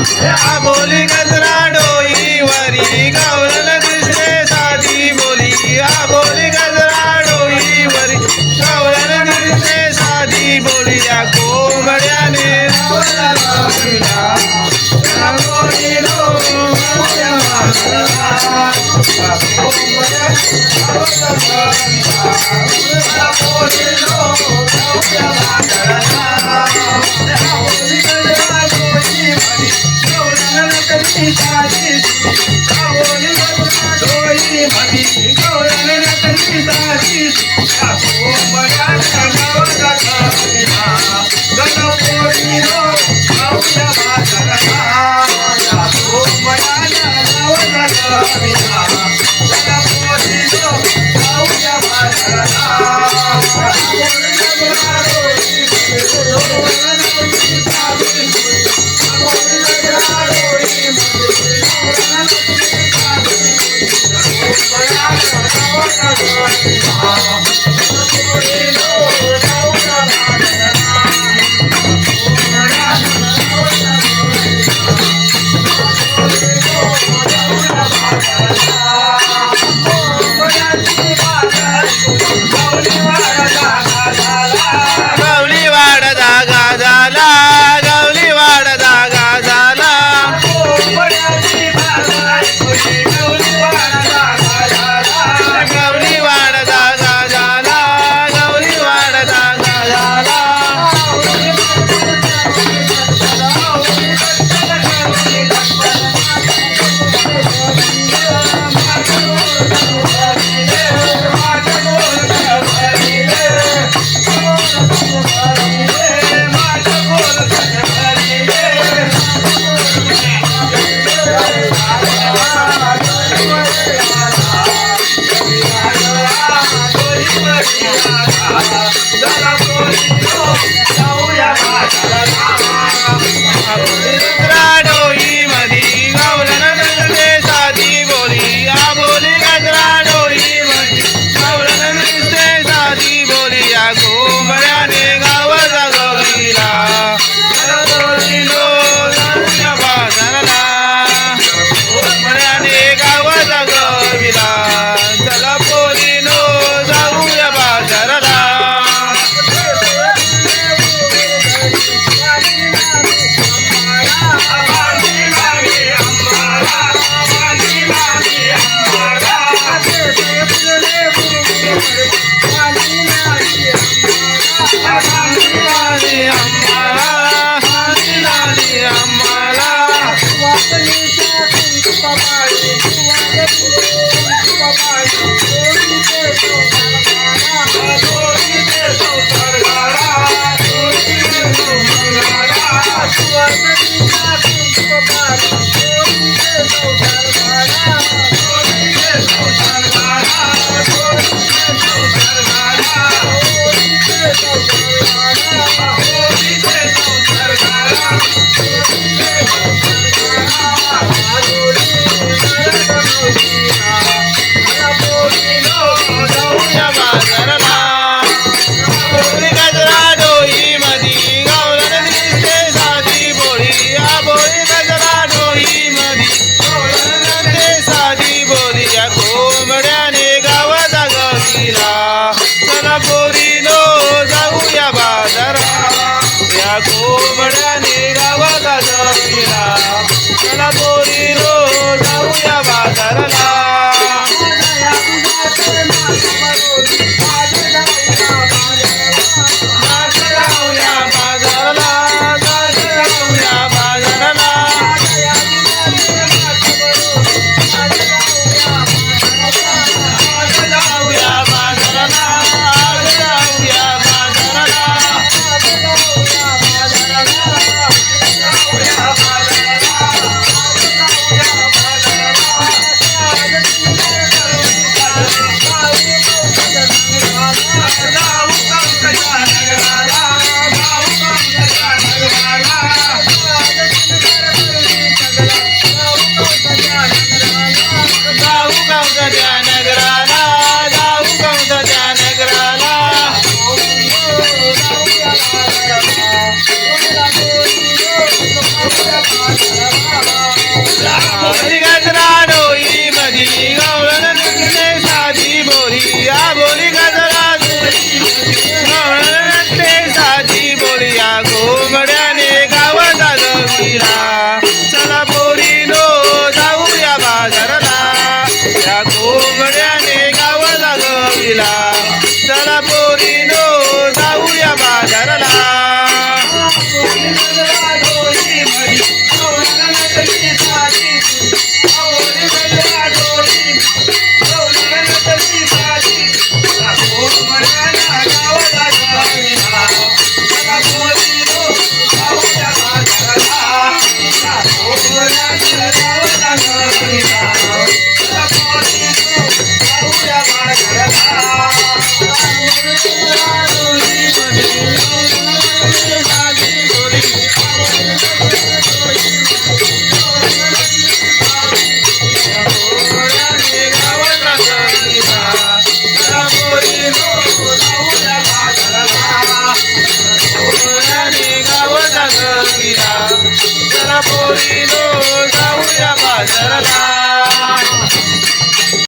बोली गजरा डोईवरी गावल दिसले साधी बोली. बोली गजरा डोईवरी गावल दिसले साधी बोली. या कोंबड्याने कोंबड्या Rabia बड़ा नेगा वादा जाना चला दो गवीला